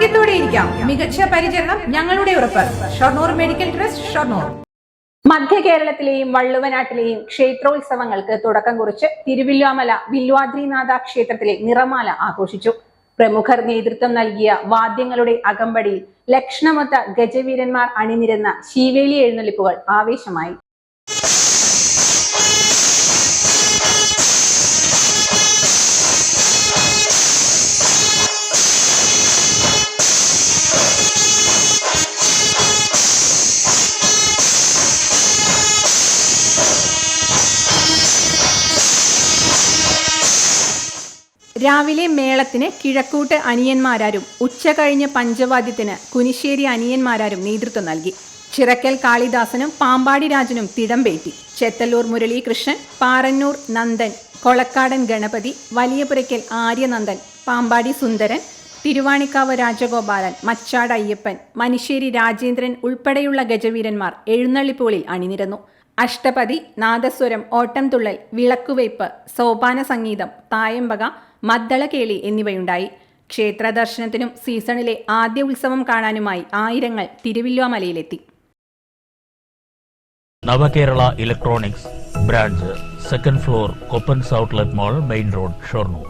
ആരോഗ്യത്തോടെ ഇരിക്കാം. മികച്ച പരിചരണം ഞങ്ങളുടെ ഉറപ്പ്. Shoranur medical trust Shoranur. മധ്യ കേരളത്തിലെയും വള്ളുവനാട്ടിലെയും ക്ഷേത്രോത്സവങ്ങൾക്ക് തുടക്കം കുറിച്ച് തിരുവില്ലാമല വില്വാദ്രിനാഥ ക്ഷേത്രത്തിലെ നിറമാല ആഘോഷിച്ചു. പ്രമുഖർ നേതൃത്വം നൽകിയ വാദ്യങ്ങളുടെ അകമ്പടിയിൽ ലക്ഷണമൊത്ത ഗജവീരന്മാർ അണിനിരന്ന ശീവേലി എഴുന്നള്ളിപ്പുകൾ ആവേശമായി. രാവിലെ മേളത്തിന് കിഴക്കൂട്ട് അനിയന്മാരാരും ഉച്ച കഴിഞ്ഞ് പഞ്ചവാദ്യത്തിന് കുനിശ്ശേരി അനിയന്മാരാരും നേതൃത്വം നൽകി. ചിറക്കൽ കാളിദാസനും പാമ്പാടി രാജനും തിടമ്പേറ്റി ചെത്തല്ലൂർ മുരളീകൃഷ്ണൻ പാറന്നൂർ നന്ദൻ കൊളക്കാടൻ ഗണപതി വലിയപുരയ്ക്കൽ ആര്യനന്ദൻ പാമ്പാടി സുന്ദരൻ തിരുവാണിക്കാവ് രാജഗോപാലൻ മച്ചാട് അയ്യപ്പൻ മനിശ്ശേരി രാജേന്ദ്രൻ ഉൾപ്പെടെയുള്ള ഗജവീരന്മാർ എഴുന്നള്ളിപ്പോളിൽ അണിനിരന്നു. അഷ്ടപതി നാദസ്വരം ഓട്ടംതുള്ളൽ വിളക്കുവയ്പ് സോപാന സംഗീതം തായമ്പക മദ്ദളകേളി എന്നിവയുണ്ടായി. ക്ഷേത്ര ദർശനത്തിനും സീസണിലെ ആദ്യ ഉത്സവം കാണാനുമായി ആയിരങ്ങൾ തിരുവില്ലുവാമലയിലെത്തി Navakerala electronics branch second floor Koppan outlet mall main road Shoranur.